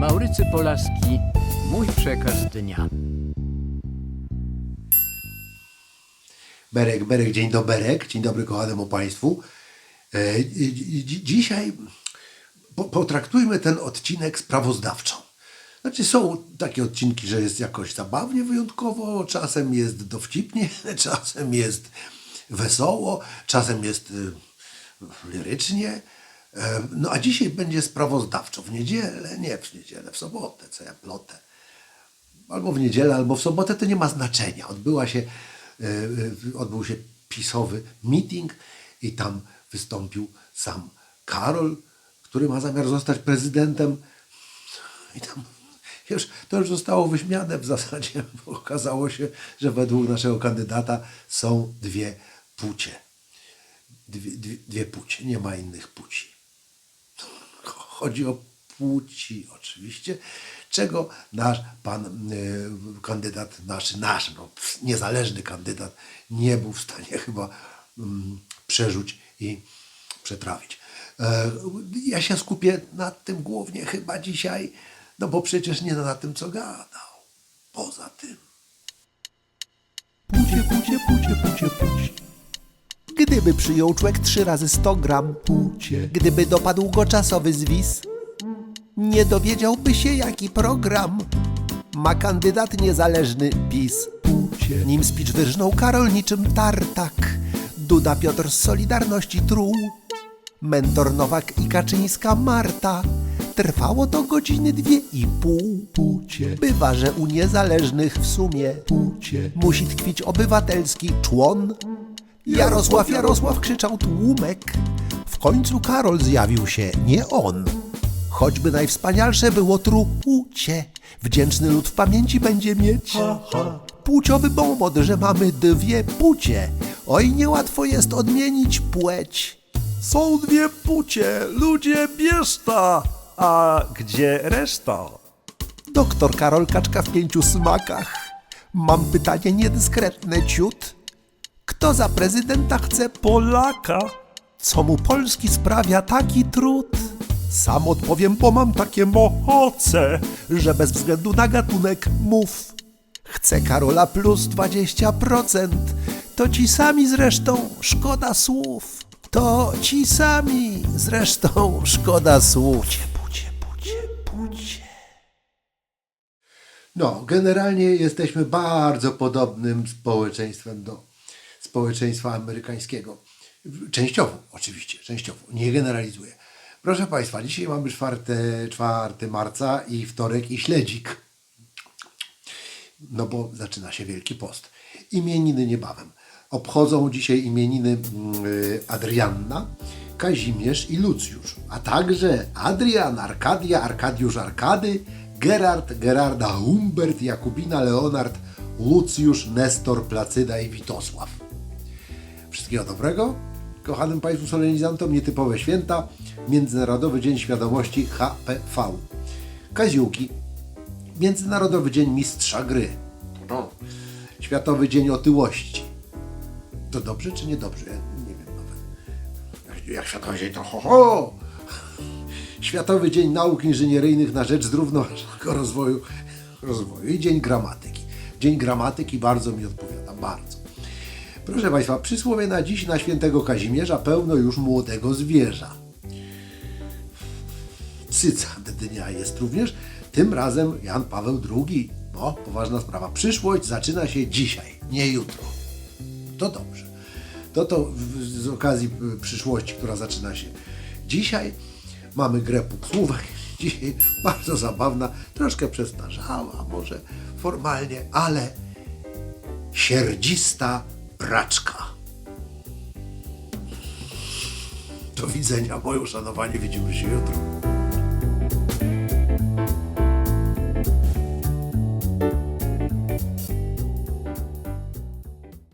Maurycy Polaski, mój przekaz dnia. Berek, Berek, dzień doberek, dzień dobry kochanemu Państwu. E, dzi- dzi- dzisiaj po, potraktujmy ten odcinek sprawozdawczo. Znaczy są takie odcinki, że jest jakoś zabawnie wyjątkowo, czasem jest dowcipnie, czasem jest wesoło, czasem jest y, lirycznie. No a dzisiaj będzie sprawozdawczo. W niedzielę, nie w niedzielę, w sobotę, co ja plotę albo w niedzielę, albo w sobotę, to nie ma znaczenia. Odbyła się, e, e, odbył się pisowy meeting i tam wystąpił sam Karol, który ma zamiar zostać prezydentem. I tam już, to już zostało wyśmiane w zasadzie, bo okazało się, że według naszego kandydata są dwie płcie. Dwie, dwie, dwie płcie, nie ma innych płci. Chodzi o płci oczywiście, czego nasz pan y, kandydat, nasz, nasz no, niezależny kandydat nie był w stanie chyba mm, przerzuć i przetrawić. E, ja się skupię na tym głównie chyba dzisiaj, no bo przecież nie na tym, co gadał. Poza tym. Pucie, pucie, pucie, pucie, pucie. Gdyby przyjął człowiek trzy razy 100 gram pucie, gdyby dopadł go czasowy zwis, nie dowiedziałby się jaki program ma kandydat niezależny PiS. Pucie. Nim speech wyrżnął Karol niczym tartak, Duda Piotr z Solidarności truł, mentor Nowak i Kaczyńska Marta. Trwało to godziny dwie i pół. Pucie. Bywa, że u niezależnych w sumie Pucie. musi tkwić obywatelski człon. Jarosław, Jarosław krzyczał tłumek. W końcu Karol zjawił się, nie on. Choćby najwspanialsze było trucie, wdzięczny lud w pamięci będzie mieć. Płciowy bombot, że mamy dwie płcie. Oj, niełatwo jest odmienić płeć. Są dwie płcie, ludzie bierzta, a gdzie reszta? Doktor Karol Kaczka w pięciu smakach. Mam pytanie niedyskretne ciut. Kto za prezydenta chce Polaka. Co mu Polski sprawia taki trud? Sam odpowiem, bo mam takie moce, że bez względu na gatunek mów. Chcę Karola plus 20%, to ci sami zresztą szkoda słów. To ci sami zresztą szkoda słów. Pucie, pucie, pucie. No, generalnie jesteśmy bardzo podobnym społeczeństwem do społeczeństwa amerykańskiego. Częściowo, oczywiście, częściowo, nie generalizuję. Proszę Państwa, dzisiaj mamy 4, 4 marca i wtorek i śledzik. No bo zaczyna się Wielki Post. Imieniny niebawem. Obchodzą dzisiaj imieniny mm, Adrianna, Kazimierz i Lucjusz, a także Adrian, Arkadia, Arkadiusz Arkady, Gerard, Gerarda, Humbert, Jakubina, Leonard, Lucjusz, Nestor, Placyda i Witosław. Wszystkiego dobrego. Kochanym Państwu solenizantom nietypowe święta. Międzynarodowy Dzień Świadomości HPV. Kaziuki. Międzynarodowy Dzień Mistrza Gry. No. Światowy Dzień Otyłości. To dobrze czy niedobrze? Nie wiem nawet. Jak Światowy Dzień to ho, ho! Światowy Dzień Nauk Inżynieryjnych na rzecz zrównoważonego rozwoju, rozwoju i Dzień Gramatyki. Dzień Gramatyki bardzo mi odpowiada, bardzo. Proszę Państwa, przysłowie na dziś na świętego Kazimierza pełno już młodego zwierza. Cycat dnia jest również, tym razem Jan Paweł II. No, poważna sprawa. Przyszłość zaczyna się dzisiaj, nie jutro. To dobrze. To to z okazji przyszłości, która zaczyna się dzisiaj, mamy grę półsłówek. Dzisiaj bardzo zabawna, troszkę przestarzała może formalnie, ale sierdzista braczka. Do widzenia, moje uszanowanie, widzimy się jutro.